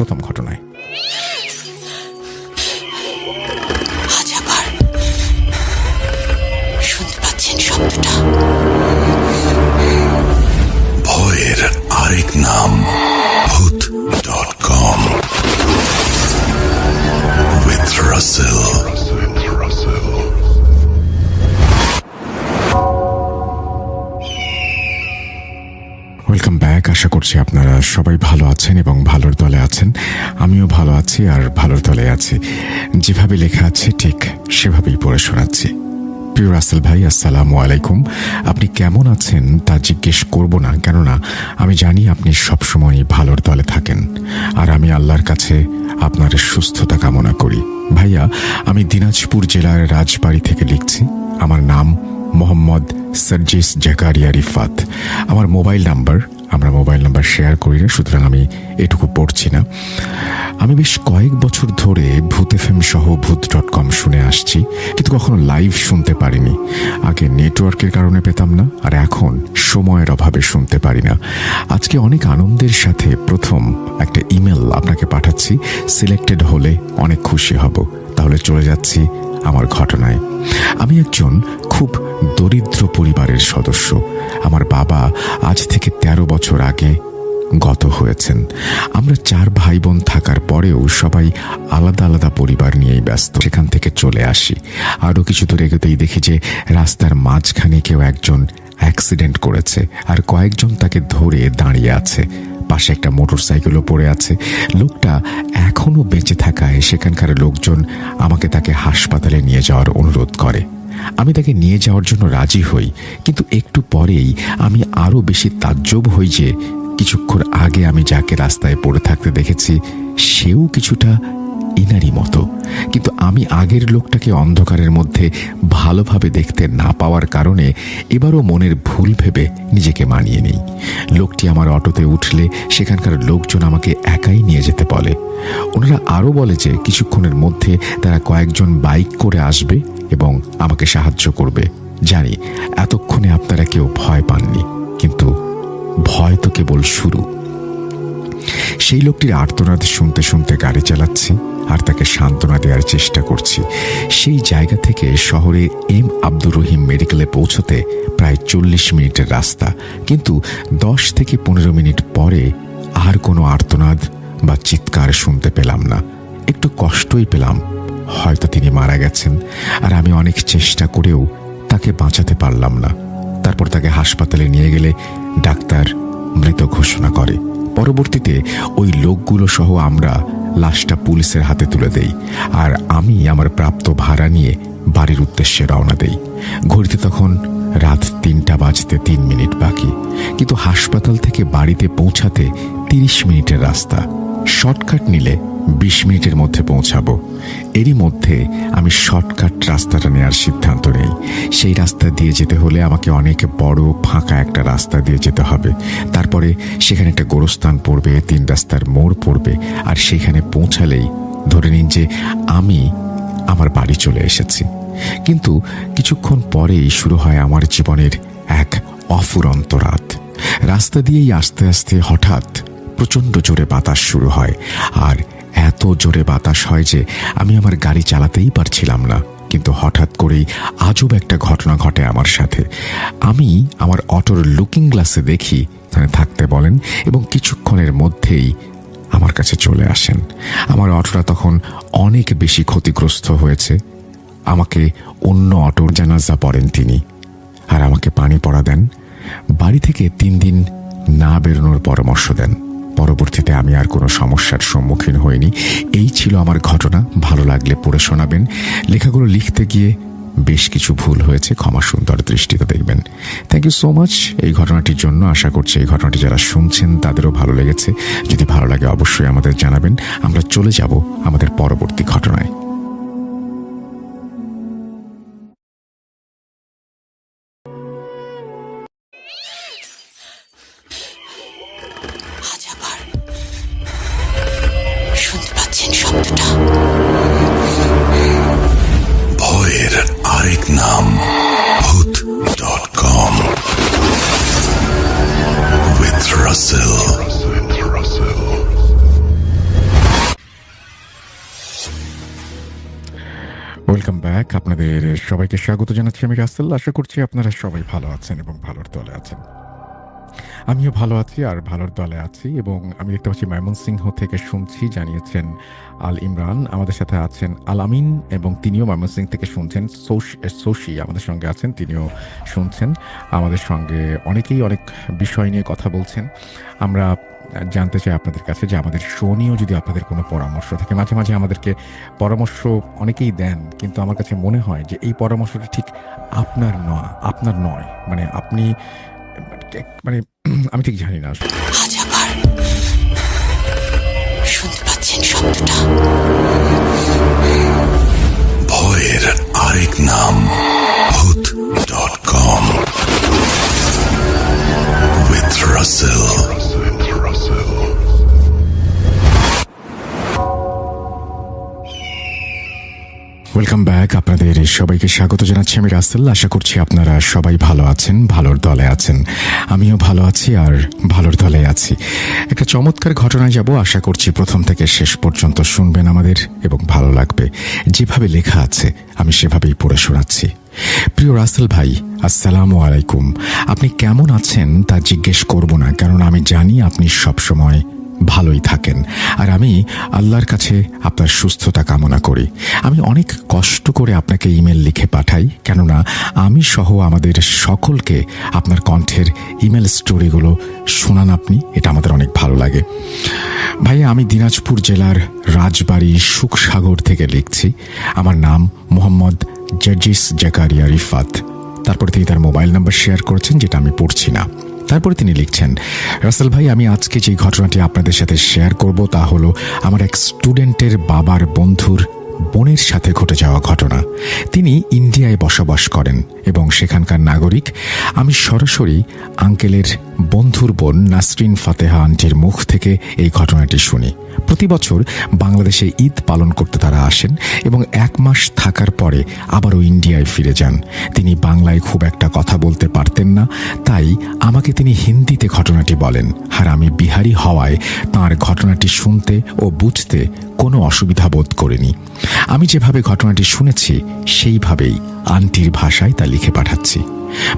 প্রথম ঘটনায়। শব্দটা। ভয়ের আরেক নাম Bhoot dot com with Rasel আশা করছি আপনারা সবাই ভালো আছেন এবং ভালোর দলে আছেন। আমিও ভালো আছি আর ভালোর দলে আছি। যেভাবে লেখা আছে, ঠিক সেভাবেই পড়ে শোনাচ্ছি। প্রিয় রাসেল ভাই, আসসালামু আলাইকুম। আপনি কেমন আছেন তা জিজ্ঞেস করব না, কেননা আমি জানি আপনি সবসময় ভালোর দলে থাকেন। আর আমি আল্লাহর কাছে আপনার সুস্থতা কামনা করি। ভাইয়া, আমি দিনাজপুর জেলার রাজবাড়ি থেকে লিখছি। আমার নাম মোহাম্মদ সার্জিস জাকারিয়া রিফাত। আমার মোবাইল নাম্বার আমরা মোবাইল নাম্বার শেয়ার করি না, সুতরাং আমি এটুকু পড়ছি না। আমি বেশ কয়েক বছর ধরে ভূত এফ সহ ভূত ডট কম শুনে আসছি, কিন্তু কখনো লাইভ শুনতে পারিনি। আগে নেটওয়ার্কের কারণে পেতাম না, আর এখন সময়ের অভাবে শুনতে পারি না। আজকে অনেক আনন্দের সাথে প্রথম একটা ইমেল আপনাকে পাঠাচ্ছি সিলেক্টেড হলে অনেক খুশি হব। তাহলে চলে যাচ্ছি আমার ঘটনায়। আমি একজন খুব দরিদ্র পরিবারের সদস্য। আমার বাবা আজ থেকে ১৩ বছর আগে গত হয়েছেন। আমরা চার ভাই বোন থাকার পরেও সবাই আলাদা আলাদা পরিবার নিয়েই ব্যস্ত। সেখান থেকে চলে আসি। আরও কিছু দূর এগোতেই দেখি যে রাস্তার মাঝখানে কেউ একজন অ্যাক্সিডেন্ট করেছে আর কয়েকজন তাকে ধরে দাঁড়িয়ে আছে। পাশে একটা মোটর সাইকেলও পড়ে আছে। লোকটা এখনও বেঁচে থাকায় সেখানকার লোকজন আমাকে তাকে হাসপাতালে নিয়ে যাওয়ার অনুরোধ করে। আমি তাকে নিয়ে যাওয়ার জন্য রাজি হই, কিন্তু একটু পরেই আমি আরও বেশি তাজ্জব হই যে কিছুক্ষণ আগে আমি যাকে রাস্তায় পড়ে থাকতে দেখেছি, সেও কিছুটা ইনারই মতো। কিন্তু আমি আগের লোকটাকে অন্ধকারের মধ্যে ভালোভাবে দেখতে না পাওয়ার কারণে এবারও মনের ভুল ভেবে নিজেকে মানিয়ে নেই। লোকটি আমার অটোতে উঠলে সেখানকার লোকজন আমাকে একাই নিয়ে যেতে বলে। ওনারা আরও বলে যে কিছুক্ষণের মধ্যে তারা কয়েকজন বাইক করে আসবে এবং আমাকে সাহায্য করবে। জানি, এতক্ষণে আপনারা কেউ ভয় পাননি, কিন্তু ভয় তো কেবল শুরু। সেই লোকটির আর্তনাদ শুনতে শুনতে গাড়ি চালাচ্ছি আর তাকে সান্ত্বনা দেওয়ার চেষ্টা করছি। সেই জায়গা থেকে শহরে এম আব্দুর রহিম মেডিকেলে পৌঁছতে প্রায় চল্লিশ মিনিটের রাস্তা। কিন্তু দশ থেকে পনেরো মিনিট পরে আর কোনো আর্তনাদ বা চিৎকার শুনতে পেলাম না। একটু কষ্টই পেলাম। হয়তো তিনি মারা গেছেন আর আমি অনেক চেষ্টা করেও তাকে বাঁচাতে পারলাম না। তারপর তাকে হাসপাতালে নিয়ে গেলে ডাক্তার মৃত ঘোষণা করে। পরবর্তীতে ওই লোকগুলো সহ আমরা লাশটা পুলিশের হাতে তুলে দেই আর আমি আমার প্রাপ্ত ভাড়া নিয়ে বাড়ির উদ্দেশ্যে রওনা দেই। ঘড়িতে তখন রাত তিনটা বাজতে তিন মিনিট বাকি। কিন্তু হাসপাতাল থেকে বাড়িতে পৌঁছাতে তিরিশ মিনিটের রাস্তা। শর্টকাট নিলে বিশ মিনিটের মধ্যে পৌঁছাবো। এরই মধ্যে আমি শর্টকাট রাস্তাটা নেওয়ার সিদ্ধান্ত নেই। সেই রাস্তা দিয়ে যেতে হলে আমাকে অনেক বড় ফাঁকা একটা রাস্তা দিয়ে যেতে হবে। তারপরে সেখানে একটা গোরস্থান পড়বে, তিন রাস্তার মোড় পড়বে, আর সেখানে পৌঁছালেই ধরে নিন যে আমি আমার বাড়ি চলে এসেছি। কিন্তু কিছুক্ষণ পরেই শুরু হয় আমার জীবনের এক অফুরন্ত রাত। রাস্তা দিয়েই আস্তে আস্তে হঠাৎ প্রচণ্ড জোরে বাতাস শুরু হয়। আর এত জোরে বাতাস হয় যে আমি আমার গাড়ি চালাতেই পারছিলাম না। কিন্তু হঠাৎ করেই আজব একটা ঘটনা ঘটে আমার সাথে। আমি আমার অটোর লুকিং গ্লাসে দেখি থাকতে বলেন, এবং কিছুক্ষণের মধ্যেই আমার কাছে চলে আসেন। আমার অটোটা তখন অনেক বেশি ক্ষতিগ্রস্ত হয়েছে। আমাকে অন্য অটোর জানাজা পড়েন তিনি। আর আমাকে পানি পড়া দেন। বাড়ি থেকে তিন দিন না বেরোনোর পরামর্শ দেন। পরবর্তীতে আমি আর কোনো সমস্যার সম্মুখীন হইনি। এই ছিল আমার ঘটনা। ভালো লাগলে পড়ে শোনাবেন। লেখাগুলো লিখতে গিয়ে বেশ কিছু ভুল হয়েছে। ক্ষমা সুন্দর দৃষ্টিতে দেখবেন। থ্যাংক ইউ সো মাচ এই ঘটনাটির জন্য আশা করছি এই ঘটনাটি যারা শুনছেন, তাদেরও ভালো লেগেছে। যদি ভালো লাগে অবশ্যই আমাদের জানাবেন। আমরা চলে যাব আমাদের পরবর্তী ঘটনায়। ওয়েলকাম ব্যাক আপনাদের সবাইকে স্বাগত জানাচ্ছি আমি রাসেল। আশা করছি আপনারা সবাই ভালো আছেন এবং ভালোর দলে আছেন। আমিও ভালো আছি আর ভালোর দলে আছি এবং আমি দেখতে পাচ্ছি ময়মনসিংহ থেকে শুনছি, জানিয়েছেন আল ইমরান। আমাদের সাথে আছেন আল আমিন এবং তিনিও ময়মনসিংহ থেকে শুনছেন। সোশি আমাদের সঙ্গে আছেন, তিনিও শুনছেন। আমাদের সঙ্গে অনেকেই অনেক বিষয় নিয়ে কথা বলছেন। আমরা জানতে চাই আপনাদের কাছে যে আমাদের শো নিয়েও যদি আপনাদের কোনো পরামর্শ থাকে মাঝে মাঝে আমাদেরকে পরামর্শ অনেকেই দেন কিন্তু আমার কাছে মনে হয় যে এই পরামর্শটা ঠিক আপনার নয় আপনার নয়। মানে আপনি মানে আমি ঠিক জানি না শুনতে পাচ্ছেন শব্দটা। ভয়ের আরেক নাম Bhoot dot com with Rasel welcome back আপনাদের সবাইকে স্বাগত জানাচ্ছি আমি রাসেল। আশা করছি আপনারা সবাই ভালো আছেন, ভালোর দলে আছেন। আমিও ভালো আছি আর ভালোর দলে আছি। একটা চমৎকার ঘটনায় যাব, আশা করছি প্রথম থেকে শেষ পর্যন্ত শুনবেন আমাদের এবং ভালো লাগবে। যেভাবে লেখা আছে, আমি সেভাবেই পড়ে শোনাচ্ছি। প্রিয় রাসেল ভাই, আসসালামু আলাইকুম। আপনি কেমন আছেন তা জিজ্ঞেস করব না, কারণ আমি জানি আপনি সবসময় ভালোই থাকেন। আর আমি আল্লাহর কাছে আপনার সুস্থতা কামনা করি। আমি অনেক কষ্ট করে আপনাকে ইমেল লিখে পাঠাই, কেননা আমি সহ আমাদের সকলকে আপনার কণ্ঠের ইমেল স্টোরিগুলো শোনান আপনি, এটা আমাদের অনেক ভালো লাগে। ভাইয়া, আমি দিনাজপুর জেলার রাজবাড়ি সুখসাগর থেকে লিখছি। আমার নাম মোহাম্মদ জার্জিস জাকারিয়া রিফাত। তারপরে তিনি তার মোবাইল নাম্বার শেয়ার করেছেন, যেটা আমি পড়ছি না। তারপরে তিনি লিখছেন, রাসেল ভাই, আমি আজকে যে ঘটনাটি আপনাদের সাথে শেয়ার করব তা হলো, আমার এক স্টুডেন্টের বাবার বন্ধুর বোনের সাথে ঘটে যাওয়া ঘটনা। তিনি ইন্ডিয়ায় বসবাস করেন এবং সেখানকার নাগরিক আমি সরাসরি আঙ্কেলের বন্ধুর বোন নাসরিন ফাতেহা আন্টির মুখ থেকে এই ঘটনাটি শুনি। প্রতি বছর বাংলাদেশে ঈদ পালন করতে তারা আসেন এবং এক মাস থাকার পরে আবারও ইন্ডিয়ায় ফিরে যান। তিনি বাংলায় খুব একটা কথা বলতে পারতেন না, তাই আমাকে তিনি হিন্দিতে ঘটনাটি বলেন। আর আমি বিহারি হওয়ায় তার ঘটনাটি শুনতে ও বুঝতে কোনো অসুবিধা বোধ করিনি। আমি যেভাবে ঘটনাটি শুনেছি, সেইভাবেই আন্টির ভাষায় তা লিখে পাঠাচ্ছি।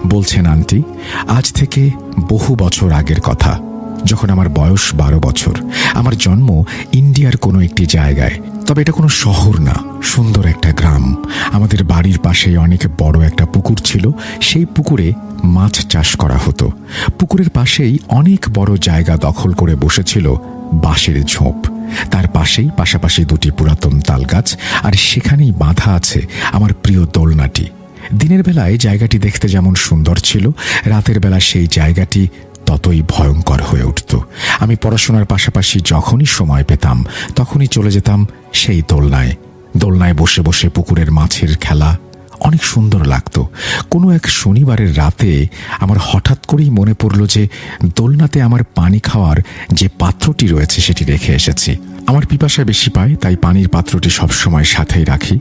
বলছেন আন্টি, আজ থেকে বহু বছর আগের কথা। যখন আমার বয়স বারো বছর, আমার জন্ম ইন্ডিয়ার কোনো একটি জায়গায়। তবে এটা কোনো শহর না, সুন্দর একটা গ্রাম। আমাদের বাড়ির পাশেই অনেক বড় একটা পুকুর ছিল, সেই পুকুরে মাছ চাষ করা হতো। পুকুরের পাশেই অনেক বড় জায়গা দখল করে বসেছিল বাঁশের ঝোপ। তার পাশেই পাশাপাশি দুটি পুরাতন তালগাছ, আর সেখানেই বাঁধা আছে আমার প্রিয় দোলনাটি। দিনের বেলায় জায়গাটি দেখতে যেমন সুন্দর ছিল, রাতের বেলা সেই জায়গাটি ততই ভয়ঙ্কর হয়ে উঠত। আমি পড়াশোনার পাশাপাশি যখনই সময় পেতাম, তখনই চলে যেতাম সেই দোলনায়। দোলনায় বসে বসে পুকুরের মাছের খেলা অনেক সুন্দর লাগতো। কোনো এক শনিবারের রাতে আমার হঠাৎ করেই মনে পড়ল যে দোলনাতে আমার পানি খাওয়ার যে পাত্রটি রয়েছে সেটি রেখে এসেছি। আমার পিপাসা বেশি পায় তাই পানির পাত্রটি সবসময় সাথেই রাখি।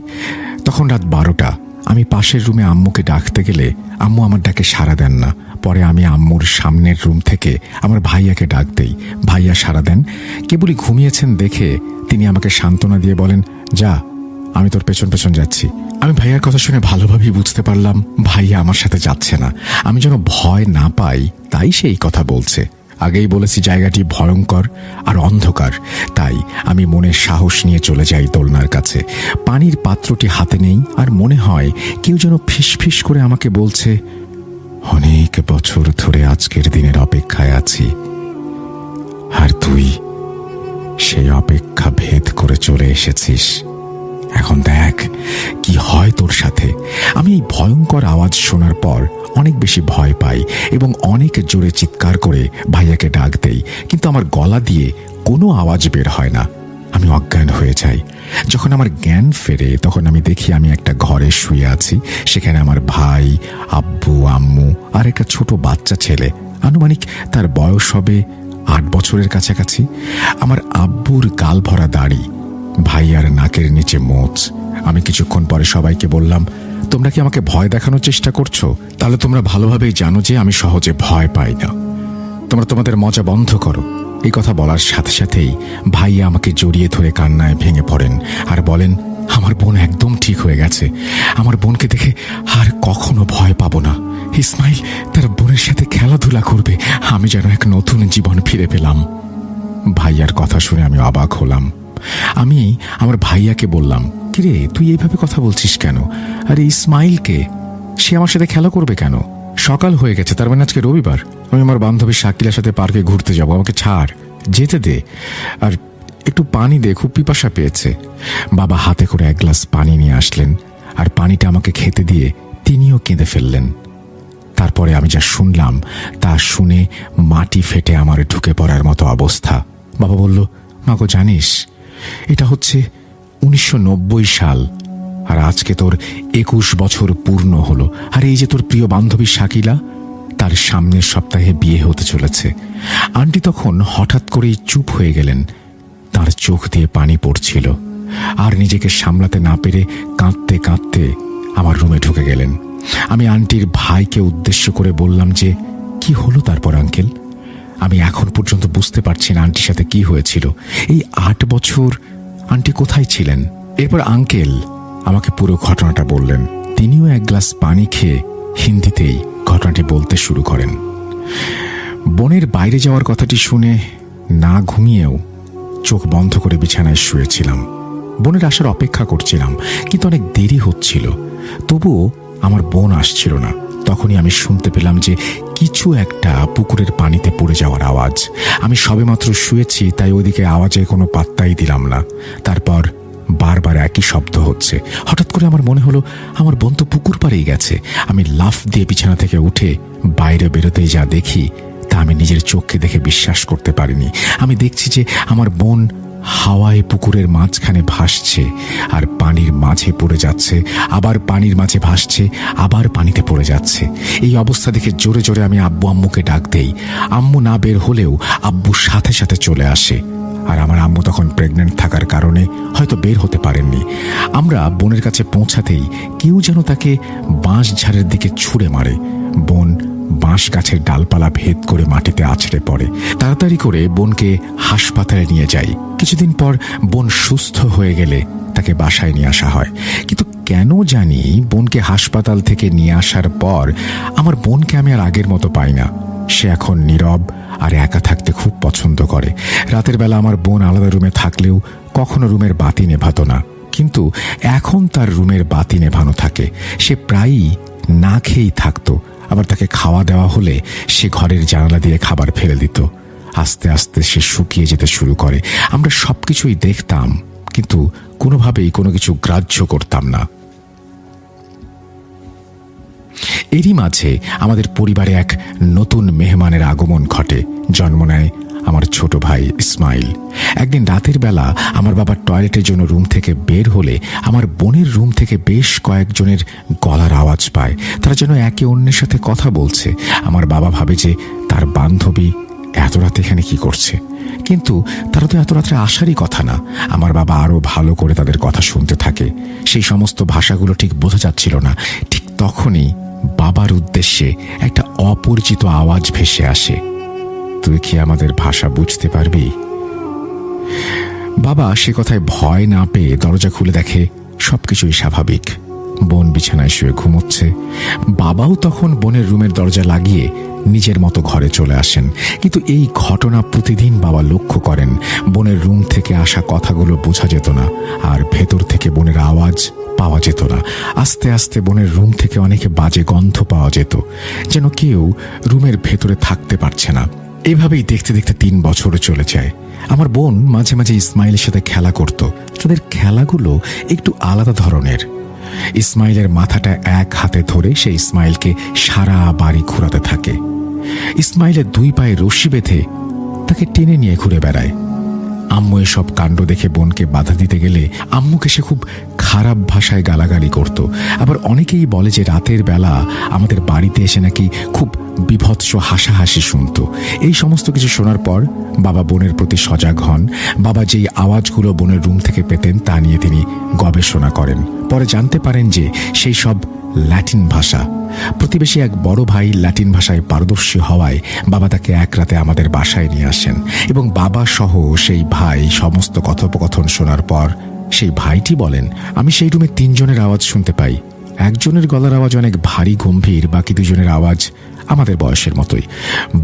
তখন রাত বারোটা। আমি পাশের রুমে আম্মুকে ডাকতে গেলে আম্মু আমার ডাকে সাড়া দেন না। পরে আমি আম্মুর সামনের রুম থেকে আমার ভাইয়াকে ডাক দেই। ভাইয়া সাড়া দেন, কেবলই ঘুমিয়েছেন দেখে তিনি আমাকে সান্ত্বনা দিয়ে বলেন, যা, আমি তোর পেছন পেছন যাচ্ছি। আমি ভাইয়ার কথা শুনে ভালোভাবেই বুঝতে পারলাম, ভাইয়া আমার সাথে যাচ্ছে না। আমি যেন ভয় না পাই, তাই সে এই কথা বলছে। আগেই বলেছি জায়গাটি ভয়ঙ্কর আর অন্ধকার, তাই আমি মনে সাহস নিয়ে চলে যাই দোলনার কাছে। পানির পাত্রটি হাতে নেই আর মনে হয় কেউ যেন ফিসফিস করে আমাকে বলছে, অনেক বছর ধরে আজকের দিনের অপেক্ষায় আছি। আর তুই সেই অপেক্ষা ভেদ করে চলে এসেছিস। এখন দেখ ভয়ঙ্কর আওয়াজ শোনার পর অনেক বেশি ভয় পাই এবং অনেক জোরে চিৎকার করে ভাইয়াকে ডাক দেই। কিন্তু আমার গলা দিয়ে কোনো আওয়াজ বের হয় না। আমি অজ্ঞান হয়ে যাই। যখন আমার জ্ঞান ফেরে, তখন আমি দেখি আমি একটা ঘরে শুয়ে আছি। সেখানে আমার ভাই, আব্বু, আম্মু আর একটা ছোট বাচ্চা ছেলে। আনুমানিক তার বয়স হবে আট বছরের কাছাকাছি। আমার আব্বুর গাল ভরা দাড়ি, ভাইয়ার নাকের নিচে মোচ। আমি কিছুক্ষণ পরে সবাইকে বললাম তোমরা কি আমাকে ভয় দেখানোর চেষ্টা করছ? তাহলে তোমরা ভালোভাবেই জানো যে আমি সহজে ভয় পাই না। তোমরা তোমাদের মজা বন্ধ করো। এই কথা বলার সাথে সাথেই ভাইয়া আমাকে জড়িয়ে ধরে কান্নায় ভেঙে পড়েন আর বলেন, আমার বোন একদম ঠিক হয়ে গেছে। আমার বোনকে দেখে আর কখনো ভয় পাবো না। ইসমাইল তার বোনের সাথে খেলাধুলা করবে। আমি যেন এক নতুন জীবন ফিরে পেলাম। ভাইয়ার কথা শুনে আমি অবাক হলাম। আমি আমার ভাইয়াকে বললাম, কিরে, তুই এইভাবে কথা বলছিস কেন? আরে ইসমাইলকে সে আমার সাথে খেলা করবে কেন? সকাল হয়ে গেছে, তার মানে আজকে রবিবার। আমি আমার বান্ধবী শাকিলার সাথে পার্কে ঘুরতে যাব, আমাকে ছাড়, যেতে দে। আর একটু পানি দে, খুব পিপাসা পেয়েছে। বাবা হাতে করে এক গ্লাস পানি নিয়ে আসলেন, আর পানিটা আমাকে খেতে দিয়ে তিনিও কেঁদে ফেললেন। তারপরে আমি যা শুনলাম, তা শুনে মাটি ফেটে আমার ঢুকে পড়ার মতো অবস্থা। বাবা বলল মাগো জানিস এটা হচ্ছে উনিশশো নব্বই সাল। আর আজকে তোর একুশ বছর পূর্ণ হলো। আর এই যে তোর প্রিয় বান্ধবী শাকিলা, তার সামনের সপ্তাহে বিয়ে হতে চলেছে। আন্টি তখন হঠাৎ করেই চুপ হয়ে গেলেন। তার চোখ দিয়ে পানি পড়ছিল। আর নিজেকে সামলাতে না পেরে কাঁদতে কাঁদতে আমার রুমে ঢুকে গেলেন। আমি আন্টির ভাইকে উদ্দেশ্য করে বললাম যে, কি হলো তারপর, আঙ্কেল? আমি এখন পর্যন্ত বুঝতে পারছি না আন্টির সাথে কি হয়েছিল। এই আট বছর আন্টি কোথায় ছিলেন? এরপর আঙ্কেল আমাকে পুরো ঘটনাটা বললেন। তিনিও এক গ্লাস পানি খেয়ে হিন্দিতেই ঘটনাটি বলতে শুরু করেন। বনের বাইরে যাওয়ার কথাটি শুনে না ঘুমিয়েও চোখ বন্ধ করে বিছানায় শুয়েছিলাম। বোনের আসার অপেক্ষা করছিলাম, কিন্তু অনেক দেরি হচ্ছিল। তবুও আমার বোন আসছিল না। তখনই আমি শুনতে পেলাম যে কিছু একটা পুকুরের পানিতে পড়ে যাওয়ার আওয়াজ। আমি সবেমাত্র শুয়েছি, তাই ওইদিকে আওয়াজে কোনো পাত্তাই দিলাম না। তারপর বারবার একই শব্দ হচ্ছে। হঠাৎ করে আমার মনে হলো, আমার বোন তো পুকুর পাড়েই গেছে। আমি লাফ দিয়ে বিছানা থেকে উঠে বাইরে বেরোতেই যা দেখি, তা আমি নিজের চোখকে দেখে বিশ্বাস করতে পারিনি। আমি দেখছি যে আমার বোন হাওয়ায় পুকুরের মাঝখানে ভাসছে আর পানির মাঝে পড়ে যাচ্ছে, আবার পানির মাঝে ভাসছে, আবার পানিতে পড়ে যাচ্ছে। এই অবস্থা দেখে জোরে জোরে আমি আব্বু আম্মুকে ডাক দেই। আম্মু না বের হলেও আব্বু সাথে সাথে চলে আসে। আর আমার আম্মু তখন প্রেগনেন্ট থাকার কারণে হয়তো বের হতে পারেননি। আমরা বোনের কাছে পৌঁছাতেই কেউ যেন তাকে বাঁশ ঝাড়ের দিকে ছুঁড়ে মারে। বোন বাঁশ গাছের ডালপালা ভেদ করে মাটিতে আছড়ে পড়ে। তাড়াতাড়ি করে বোনকে হাসপাতালে নিয়ে যাই। কিছুদিন পর বোন সুস্থ হয়ে গেলে তাকে বাসায় নিয়ে আসা হয়। কিন্তু কেন জানি বোনকে হাসপাতাল থেকে নিয়ে আসার পর আমার বোনকে আমি আর আগের মতো পাই না। সে এখন নীরব আর একা থাকতে খুব পছন্দ করে। রাতের বেলা আমার বোন আলাদা রুমে থাকলেও কখনো রুমের বাতি নেভাত না। কিন্তু এখন তার রুমের বাতি নেভানো থাকে। সে প্রায়ই না খেয়েই থাকতো। আবার তাকে খাওয়া দেওয়া হলে সে ঘরের জানালা দিয়ে খাবার ফেলে দিত। আস্তে আস্তে সে শুকিয়ে যেতে শুরু করে। আমরা সব কিছুই দেখতাম, কিন্তু কোনোভাবেই কোনো কিছু গ্রাহ্য করতাম না। এরই মাঝে আমাদের পরিবারে এক নতুন মেহমানের আগমন ঘটে। জন্ম নেয় আমার ছোট ভাই ইসমাইল। একদিন রাতের বেলা আমার বাবা টয়লেটের জন্য রুম থেকে বের হলে আমার বোনের রুম থেকে বেশ কয়েকজনের গলার আওয়াজ পায়। তারা যেন একে অন্যের সাথে কথা বলছে। আমার বাবা ভাবে যে তার বান্ধবী এত রাতে এখানে কি করছে। কিন্তু তারা তো এত রাত্রে আসারই কথা না। আমার বাবা আরও ভালো করে তাদের কথা শুনতে থাকে। সেই সমস্ত ভাষাগুলো ঠিক বোঝা যাচ্ছিল না। ঠিক তখনই বাবার উদ্দেশ্যে একটা অপরিচিত আওয়াজ ভেসে আসে। তুই কি আমাদের ভাষা বুঝতে পারবি? বাবা সে কথায় ভয় না পেয়ে দরজা খুলে দেখে সবকিছুই স্বাভাবিক। বোন বিছানায় শুয়ে ঘুমোচ্ছে। বাবাও তখন বোনের রুমের দরজা লাগিয়ে নিজের মতো ঘরে চলে আসেন। কিন্তু এই ঘটনা প্রতিদিন বাবা লক্ষ্য করেন। বোনের রুম থেকে আসা কথাগুলো বোঝা যেত না, আর ভেতর থেকে বোনের আওয়াজ পাওয়া যেত না। আস্তে আস্তে বোনের রুম থেকে অনেকে বাজে গন্ধ পাওয়া যেত, যেন কেউ রুমের ভেতরে থাকতে পারছে না। এভাবেই দেখতে দেখতে তিন বছর চলে যায়। আমার বোন মাঝে মাঝে ইসমাইলের সাথে খেলা করত। তাদের খেলাগুলো একটু আলাদা ধরনের। ইসমাইলের মাথাটা এক হাতে ধরে সে ইসমাইলকে সারা বাড়ি ঘুরাতে থাকে। ইসমাইলের দুই পায়ে রশি বেঁধে তাকে টেনে নিয়ে ঘুরে বেড়ায়। আম্মু এসব কাণ্ড দেখে বোনকে বাধা দিতে গেলে আম্মুকে সে খুব খারাপ ভাষায় গালাগালি করত। আবার অনেকেই বলে যে রাতের বেলা আমাদের বাড়িতে এসে নাকি খুব বিভৎস হাসাহাসি শুনত। এই সমস্ত কিছু শোনার পর বাবা বোনের প্রতি সজাগ হন। বাবা যেই আওয়াজগুলো বোনের রুম থেকে পেতেন তা নিয়ে তিনি গবেষণা করেন। পরে জানতে পারেন যে সেই সব ল্যাটিন ভাষা। প্রতিবেশী এক বড় ভাই ল্যাটিন ভাষায় পারদর্শী হওয়ায় বাবা তাকে এক রাতে আমাদের বাসায় নিয়ে আসেন এবং বাবা সহ সেই ভাই সমস্ত কথোপকথন শোনার পর সেই ভাইটি বলেন, আমি সেই রুমে তিনজনের আওয়াজ শুনতে পাই। একজনের গলার আওয়াজ অনেক ভারী, গম্ভীর, বাকি দুজনের আওয়াজ আমাদের বয়সের মতোই।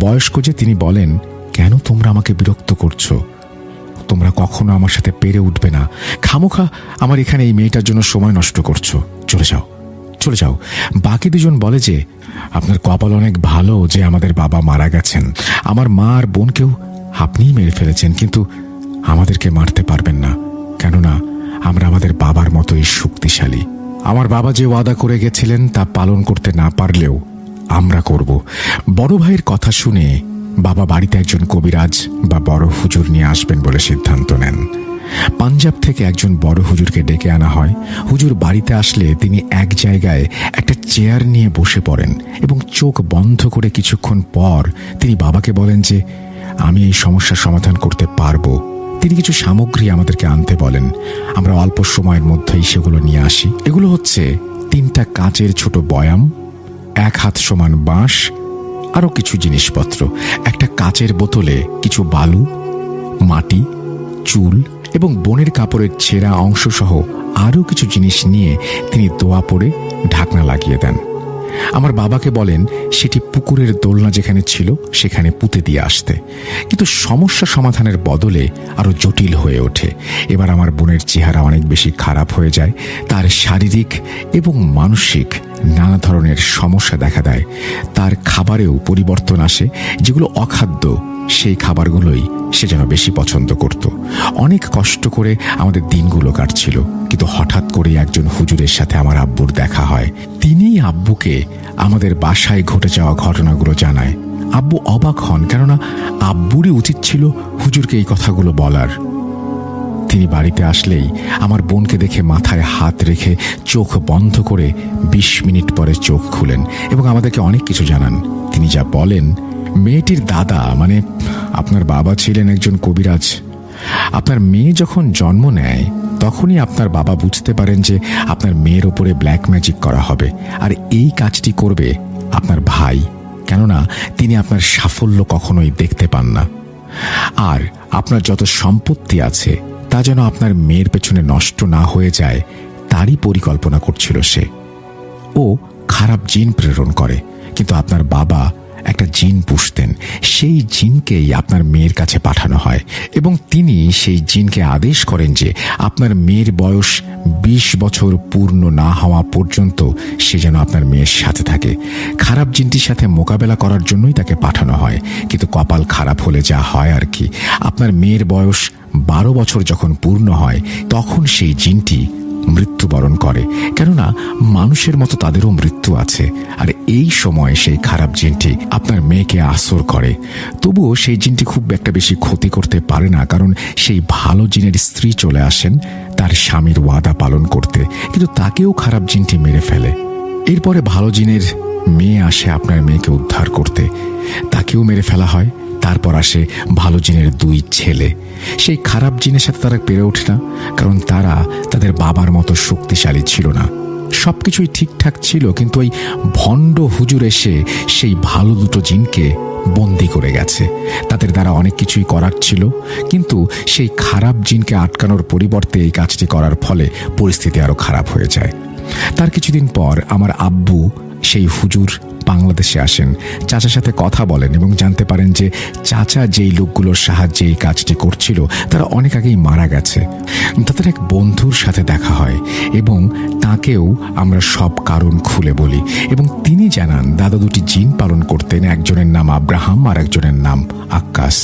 বয়স্ক যে তিনি বলেন, কেন তোমরা আমাকে বিরক্ত করছ? তোমরা কখনো আমার সাথে পেরে উঠবে না। খামোখা, আমার এখানে এই মেয়েটার জন্য সময় নষ্ট করছ। চলে যাও। চলে যাও। বাকি দুজন বলে যে, আপনার কপাল অনেক ভালো যে আমাদের বাবা মারা গেছেন। আমার মা আর বোনকেও আপনিই মেরে ফেলেছেন, কিন্তু আমাদেরকে মারতে পারবেন না। কেননা, আমরা আমাদের বাবার মতোই শক্তিশালী। আমার বাবা যে ওয়াদা করে গেছিলেন তা পালন করতে না পারলেও আমরা করব। বড় ভাইয়ের কথা শুনে বাবা বাড়িতে একজন কবিরাজ বা বড় হুজুর নিয়ে আসবেন বলে সিদ্ধান্ত নেন। পাঞ্জাব থেকে একজন বড় হুজুরকে ডেকে আনা হয়। হুজুর বাড়িতে আসলে তিনি এক জায়গায় একটা চেয়ার নিয়ে বসে পড়েন এবং চোখ বন্ধ করে কিছুক্ষণ পর তিনি বাবাকে বলেন যে, আমি এই সমস্যার সমাধান করতে পারব। তিনি কিছু সামগ্রী আমাদেরকে আনতে বলেন। আমরা অল্প সময়ের মধ্যেই সেগুলো নিয়ে আসি। এগুলো হচ্ছে তিনটা কাচের ছোট বয়াম, এক হাত সমান বাঁশ, আরও কিছু জিনিসপত্র। একটা কাচের বোতলে কিছু বালু, মাটি, চুল এবং বনের কাপড়ের ছেঁড়া অংশসহ আরও কিছু জিনিস নিয়ে তিনি দোয়া পড়ে ঢাকনা লাগিয়ে দেন। আমার বাবাকে বলেন, সেটি পুকুরের দোলনা যেখানে ছিল, সেখানে পুঁতে দিয়ে আসতে। কিন্তু সমস্যা সমাধানের বদলে আরও জটিল হয়ে ওঠে। এবার আমার বোনের চেহারা অনেক বেশি খারাপ হয়ে যায়। তার শারীরিক এবং মানসিক নানা ধরনের সমস্যা দেখা দেয়। তার খাবারেও পরিবর্তন আসে, যেগুলো অখাদ্য, সেই খাবারগুলোই সে যেন বেশি পছন্দ করত। অনেক কষ্ট করে আমাদের দিনগুলো কাটছিল, কিন্তু হঠাৎ করে একজন হুজুরের সাথে আমার আব্বুর দেখা হয়। তিনিই আব্বুকে আমাদের বাসায় ঘটে যাওয়া ঘটনাগুলো জানায়। আব্বু অবাক হন, কেননা আব্বুরই উচিত ছিল হুজুরকে এই কথাগুলো বলার। তিনি বাড়িতে আসলেই আমার বোনকে দেখে মাথায় হাত রেখে চোখ বন্ধ করে বিশ মিনিট পরে চোখ খুলেন এবং আমাদেরকে অনেক কিছু জানান। তিনি যা বলেন, মেয়েটির দাদা মানে আপনার বাবা ছিলেন একজন কবিরাজ। আপনার মেয়ে যখন জন্ম নেয়, তখনই আপনার বাবা বুঝতে পারেন যে আপনার মেয়ের ওপরে ব্ল্যাক ম্যাজিক করা হবে। আর এই কাজটি করবে আপনার ভাই, কেননা তিনি আপনার সাফল্য কখনোই দেখতে পান না। আর আপনার যত সম্পত্তি আছে তা যেন আপনার মেয়ের পেছনে নষ্ট না হয়ে যায়, তারই পরিকল্পনা করছিল সে। ও খারাপ জিন প্রেরণ করে, কিন্তু আপনার বাবা একটা জিন পুষতেন। সেই জিনকেই আপনার মেয়ের কাছে পাঠানো হয় এবং তিনি সেই জিনকে আদেশ করেন যে আপনার মেয়ের বয়স বিশ বছর পূর্ণ না হওয়া পর্যন্ত সে যেন আপনার মেয়ের সাথে থাকে। খারাপ জিনটির সাথে মোকাবেলা করার জন্যই তাকে পাঠানো হয়, কিন্তু কপাল খারাপ হলে যা হয় আর কি। আপনার মেয়ের বয়স বারো বছর যখন পূর্ণ হয়, তখন সেই জিনটি মৃত্যুবরণ করে। কেননা, মানুষের মতো তাদেরও মৃত্যু আছে। আর এই সময় সেই খারাপ জিনটি আপনার মেয়েকে আসর করে। তবুও সেই জিনটি খুব একটা বেশি ক্ষতি করতে পারে না, কারণ সেই ভালো জিনের স্ত্রী চলে আসেন তার স্বামীর ওয়াদা পালন করতে। কিন্তু তাকেও খারাপ জিনটি মেরে ফেলে। এরপরে ভালো জিনের মেয়ে আসে আপনার মেয়েকে উদ্ধার করতে। তাকেও মেরে ফেলা হয়। তারপর আসে ভালো জিনের দুই ছেলে। সেই খারাপ জিনের সাথে তারা পেরে ওঠে না, কারণ তারা তাদের বাবার মতো শক্তিশালী ছিল না। সব কিছুই ঠিকঠাক ছিল, কিন্তু ওই ভণ্ড হুজুর এসে সেই ভালো দুটো জিনকে বন্দি করে গেছে। তাদের দ্বারা অনেক কিছুই করার ছিল, কিন্তু সেই খারাপ জিনকে আটকানোর পরিবর্তে এই কাজটি করার ফলে পরিস্থিতি আরও খারাপ হয়ে যায়। তার কিছুদিন পর আমার আব্বু সেই হুজুর বাংলাদেশে আসেন। চাচার সাথে কথা বলেন এবং জানতে পারেন যে চাচা যেই লোকগুলোর সাহায্যে এই কাজটি করছিল, তারা অনেক আগেই মারা গেছে। তাদের এক বন্ধুর সাথে দেখা হয় এবং তাকেও আমরা সব কারণ খুলে বলি এবং তিনি জানান, দাদা দুটি জিন পালন করতেন, একজনের নাম আব্রাহাম আর একজনের নাম আক্কাস।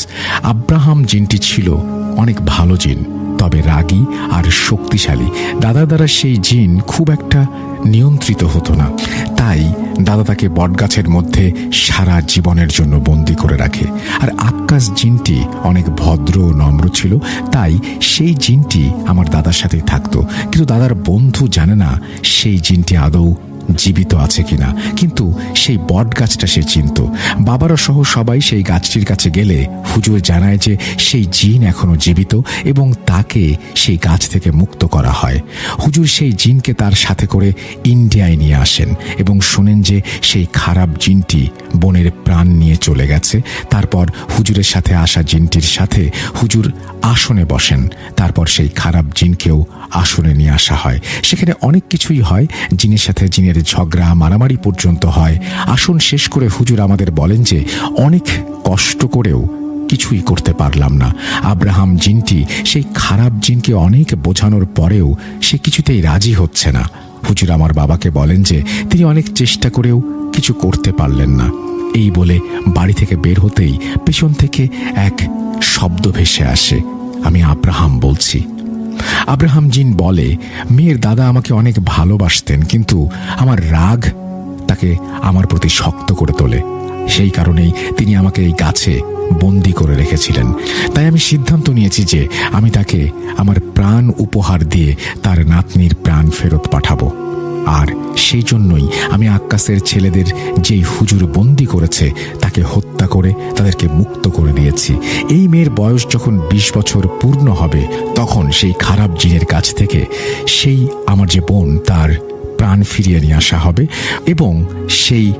আব্রাহাম জিনটি ছিল অনেক ভালো জিন। তবে রাগী আর শক্তিশালী। দাদা দ্বারা সেই জিন খুব একটা নিয়ন্ত্রিত হতো না। তাই দাদা তাকে বটগাছের মধ্যে সারা জীবনের জন্য বন্দি করে রাখে। আর আক্কাস জিনটি অনেক ভদ্র নম্র ছিল, তাই সেই জিনটি আমার দাদার সাথেই থাকতো। কিন্তু দাদার বন্ধু জানে না সেই জিনটি আদৌ জীবিত আছে কিনা। কিন্তু সেই বট গাছটা সে চিনত। বাবারা সহ সবাই সেই গাছটির কাছে গেলে হুজুর জানায় যে সেই জিন এখনও জীবিত এবং তাকে সেই গাছ থেকে মুক্ত করা হয়। হুজুর সেই জিনকে তার সাথে করে ইন্ডিয়ায় নিয়ে আসেন এবং শোনেন যে সেই খারাপ জিনটি বনের প্রাণ নিয়ে চলে গেছে। তারপর হুজুরের সাথে আসা জিনটির সাথে হুজুর আসনে বসেন। তারপর সেই খারাপ জিনকেও আসনে নিয়ে আসা হয়। সেখানে অনেক কিছুই হয়। জিনের সাথে জিনের ঝগড়া, মারামারি পর্যন্ত হয়। আসন শেষ করে হুজুর আমাদের বলেন যে, অনেক কষ্ট করেও কিছুই করতে পারলাম না। আব্রাহাম জিনটি সেই খারাপ জিনকে অনেক বোঝানোর পরেও সে কিছুতেই রাজি হচ্ছে না। হুজুর আমার বাবাকে বলেন যে, তিনি অনেক চেষ্টা করেও কিছু করতে পারলেন না। এই বলে বাড়ি থেকে বের হতেই পেছন থেকে এক শব্দ ভেসে আসে। আমি আব্রাহাম বলছি। আব্রাহাম জিন বলে, মেয়ের দাদা আমাকে অনেক ভালোবাসতেন, কিন্তু আমার রাগ তাকে আমার প্রতি শক্ত করে তোলে। সেই কারণেই তিনি আমাকে এই গাছে বন্দি করে রেখেছিলেন। তাই আমি সিদ্ধান্ত নিয়েছি যে আমি তাকে আমার প্রাণ উপহার দিয়ে তার নাতনির প্রাণ ফেরত পাঠাবো। আর সেই জন্যই আমি আক্কাসের ছেলেদের যেই হুজুর বন্দি করেছে, তাকে হত্যা করে তাদেরকে মুক্ত করে দিয়েছি এই মেয়ের বয়স যখন ২০ বছর পূর্ণ হবে, তখন সেই খারাপ জিনের কাছ থেকে সেই আমার যে বোন, তার প্রাণ ফিরিয়ে নিয়ে আসা হবে এবং সেই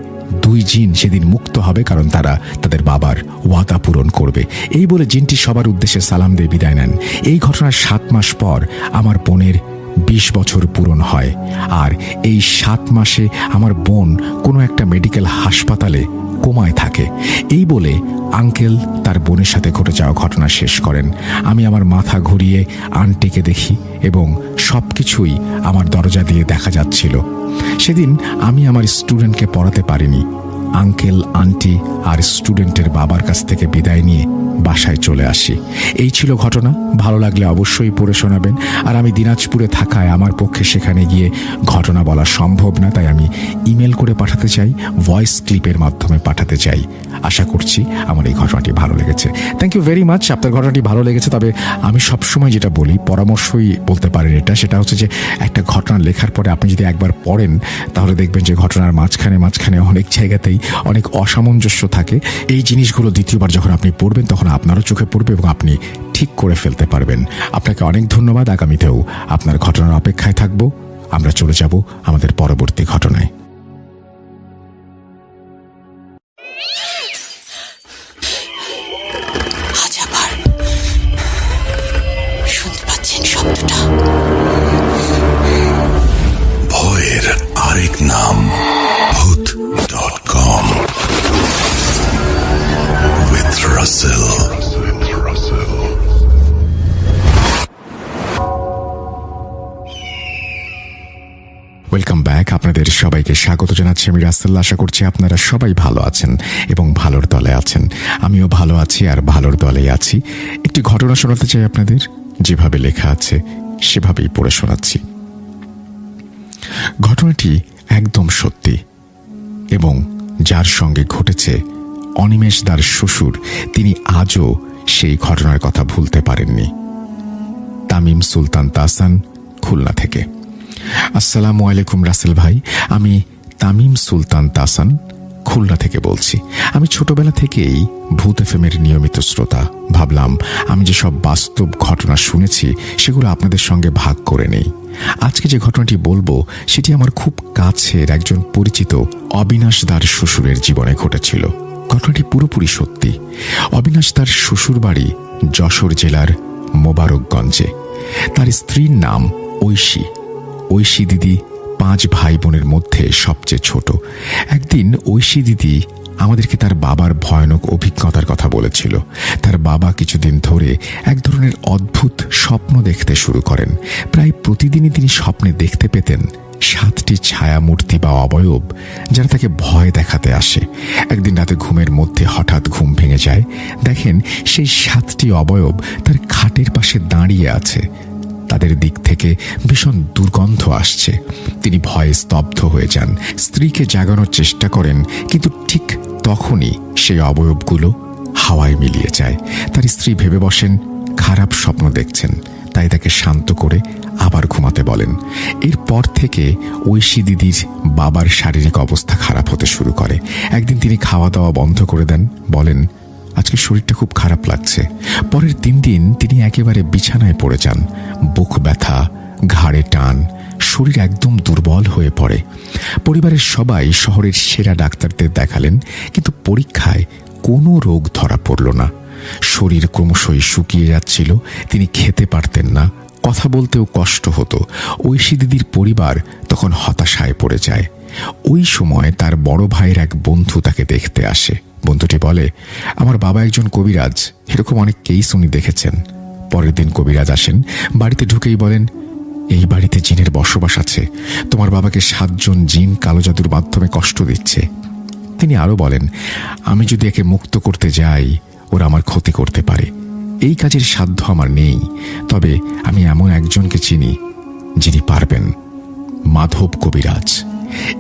দুই জিন সেদিন মুক্ত হবে কারণ তারা তাদের বাবার ওয়াদা পূরণ করবে। এই বলে জিনটি সবার উদ্দেশ্যে সালাম দিয়ে বিদায় নেন। এই ঘটনার সাত মাস পর আমার বোনের বিশ বছর পূরণ হয়। আর এই সাত মাসে আমার বোন কোনো একটা মেডিকেল হাসপাতালে কোমায় থাকে। এই বলে আঙ্কেল তার বোনের সাথে ঘটে যাওয়া ঘটনা শেষ করেন। আমি আমার মাথা ঘুরিয়ে আন্টিকে দেখি এবং সব কিছুই আমার দরজা দিয়ে দেখা যাচ্ছিল। সেদিন আমি আমার স্টুডেন্টকে পড়াতে পারিনি। আঙ্কেল, আন্টি আর স্টুডেন্টের বাবার কাছ থেকে বিদায় নিয়ে বাসায় চলে আসি। এই ছিল ঘটনা। ভালো লাগলে অবশ্যই পড়ে শোনাবেন। আর আমি দিনাজপুরে থাকায় আমার পক্ষে সেখানে গিয়ে ঘটনা বলা সম্ভব না, তাই আমি ইমেল করে পাঠাতে চাই, ভয়েস ক্লিপের মাধ্যমে পাঠাতে চাই। আশা করছি আমার এই ঘটনাটি ভালো লেগেছে। থ্যাংক ইউ ভেরি মাচ আপনার ঘটনাটি ভালো লেগেছে, তবে আমি সবসময় যেটা বলি, পরামর্শই বলতে পারেন এটা, সেটা হচ্ছে যে একটা ঘটনা লেখার পরে আপনি যদি একবার পড়েন, তাহলে দেখবেন যে ঘটনার মাঝখানে মাঝখানে অনেক জায়গাতেই অনেক অসামঞ্জস্য থাকে। এই জিনিসগুলো দ্বিতীয়বার যখন আপনি পড়বেন, তখন আপনারও চোখে পড়বে এবং আপনি ঠিক করে ফেলতে পারবেন। আপনাকে অনেক ধন্যবাদ। আগামীতেও আপনার ঘটনার অপেক্ষায় থাকব। আমরা চলে যাব আমাদের পরবর্তী ঘটনায়। ওয়েলকাম ব্যাক আপনাদের সবাইকে স্বাগত জানাচ্ছি। আমি রাস্তাল্লা আশা করছি আপনারা সবাই ভালো আছেন এবং ভালোর দলে আছেন। আমিও ভালো আছি আর ভালোর দলেই আছি। একটি ঘটনা শোনাতে চাই আপনাদের। যেভাবে লেখা আছে, সেভাবেই পড়ে শোনাচ্ছি। ঘটনাটি একদম সত্যি এবং যার সঙ্গে ঘটেছে অনিমেষ দার শ্বশুর, তিনি আজও সেই ঘটনার কথা ভুলতে পারেননি। তামিম সুলতান তাসান, খুলনা থেকে। আসসালামু আলাইকুম রাসেল ভাই, আমি তামিম সুলতান তাসান, খুলনা থেকে বলছি। আমি ছোটবেলা থেকেই ভূত এফএমের নিয়মিত শ্রোতা। ভাবলাম, আমি যে সব বাস্তব ঘটনা শুনেছি, সেগুলো আপনাদের সঙ্গে ভাগ করে নেই। আজকে যে ঘটনাটি বলব, সেটি আমার খুব কাছের একজন পরিচিত অবিনাশ দার শ্বশুরের জীবনে ঘটেছিল। ঘটনাটি পুরোপুরি সত্যি। অবিনাশ তার শ্বশুর বাড়ি যশোর জেলার মোবারকগঞ্জে। তার স্ত্রীর নাম ঐশী। ঐশী দিদি পাঁচ ভাই বোনের মধ্যে সবচেয়ে ছোট। একদিন ঐশী দিদি আমাদেরকে তার বাবার ভয়ানক অভিজ্ঞতার কথা বলেছিল। তার বাবা কিছুদিন ধরে এক ধরনের অদ্ভুত স্বপ্ন দেখতে শুরু করেন। প্রায় প্রতিদিনই তিনি স্বপ্নে দেখতে পেতেন সাতটি ছায়া মূর্তি বা অবয়ব যারা তাকে ভয় দেখাতে আসে। একদিন রাতে ঘুমের মধ্যে হঠাৎ ঘুম ভেঙে যায়। দেখেন সেই সাতটি অবয়ব তার খাটের পাশে দাঁড়িয়ে আছে। তাদের দিক থেকে ভীষণ দুর্গন্ধ আসছে। তিনি ভয়ে স্তব্ধ হয়ে যান। স্ত্রীকে জাগানোর চেষ্টা করেন, কিন্তু ঠিক তখনই সেই অবয়বগুলো হাওয়ায় মিলিয়ে যায়। তার স্ত্রী ভেবে বসেন, খারাপ স্বপ্ন দেখছেন। তাই তাকে শান্ত করে আবার ঘুমাতে বলেন। এরপর থেকে ঐশী দিদির বাবার শারীরিক অবস্থা খারাপ হতে শুরু করে। একদিন তিনি খাওয়া দাওয়া বন্ধ করে দেন, বলেন আজকে শরীরটা খুব খারাপ লাগছে। পরের তিন দিন তিনি একেবারে বিছানায় পড়ে যান। বুক ব্যথা, ঘাড়ে টান, শরীর একদম দুর্বল হয়ে পড়ে। পরিবারের সবাই শহরের সেরা ডাক্তারদের দেখালেন, কিন্তু পরীক্ষায় কোনো রোগ ধরা পড়ল না। শরীর ক্রমশই শুকিয়ে যাচ্ছিল, তিনি খেতে পারতেন না, কথা বলতেও কষ্ট হতো। ঐশী দিদির পরিবার তখন হতাশায় পড়ে যায়। ওই সময় তার বড় ভাইয়ের এক বন্ধু তাকে দেখতে আসে। বন্ধুটি বলে, আমার বাবা একজন কবিরাজ। এরকম অনেক কেস উনি দেখেছেন। পরের দিন কবিরাজ আসেন, বাড়িতে ঢুকেই বলেন, এই বাড়িতে জিনের বসবাস আছে। তোমার বাবাকে সাতজন জিন কালো জাদুর মাধ্যমে কষ্ট দিচ্ছে। তিনি আরও বলেন, আমি যদি একে মুক্ত করতে যাই, ওরা আমার ক্ষতি করতে পারে। এই কাজের সাধ্য আমার নেই। তবে আমি এমন একজনকে চিনি, যিনি পারবেন। মাধব কবিরাজ।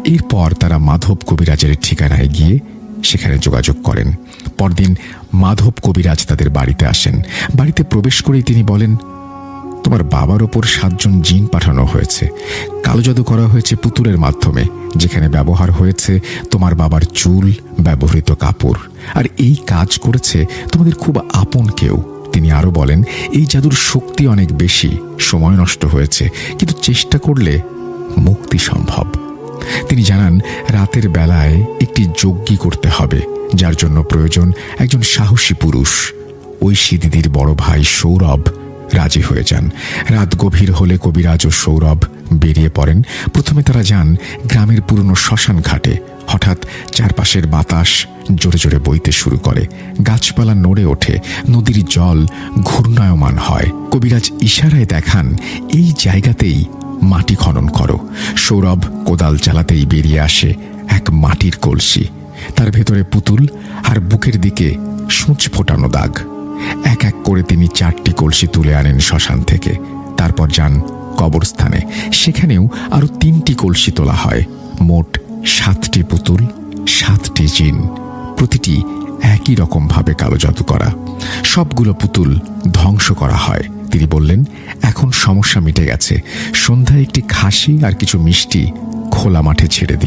এরপর তারা মাধব কবিরাজের ঠিকানায় গিয়ে সেখানে যোগাযোগ করেন। পরদিন মাধব কবিরাজ তাদের বাড়িতে আসেন। বাড়িতে প্রবেশ করেই তিনি বলেন, তোমার বাবার ওপর সাতজন জিন পাঠানো হয়েছে। কালো জাদু করা হয়েছে পুতুলের মাধ্যমে। যেখানে ব্যবহার হয়েছে তোমার বাবার চুল, ব্যবহৃত কাপড়। আর এই কাজ করেছে তোমাদের খুব আপন কেউ। তিনি আরও বলেন, এই জাদুর শক্তি অনেক বেশি। সময় নষ্ট হয়েছে। কিন্তু চেষ্টা করলে মুক্তি সম্ভব। তিনি জানান, রাতের বেলায় একটি যজ্ঞী করতে হবে, যার জন্য প্রয়োজন একজন সাহসী পুরুষ। ঐশী দিদির বড় ভাই সৌরভ রাজি হয়ে যান। রাত গভীর হলে কবিরাজ ও সৌরভ বেরিয়ে পড়েন। প্রথমে তারা যান গ্রামের পুরনো শ্মশান ঘাটে। হঠাৎ চারপাশের বাতাস জোরে জোরে বইতে শুরু করে। গাছপালা নড়ে ওঠে, নদীর জল ঘূর্ণায়মান হয়। কবিরাজ ইশারায় দেখান, এই জায়গাতেই মাটি খনন করো। সৌরভ কোদাল চালাতেই বেরিয়ে আসে এক মাটির কলসি। তার ভেতরে পুতুল আর বুকের দিকে সূচ ফোটানো দাগ। এক এক করে তিনি চারটি কলসি তুলে আনেন শ্মশান থেকে। তারপর যান কবরস্থানে। সেখানেও আরও তিনটি কলসি তোলা হয়। মোট সাতটি পুতুল, সাতটি জিন। প্রতিটি একই রকমভাবে কালো জাদু করা। সবগুলো পুতুল ধ্বংস করা হয়। তিনি বললেন, এখন সমস্যা মিটে গেছে। সন্ধ্যায় একটি খাসি আর কিছু মিষ্টি খোলা মাঠে ছেড়ে দিন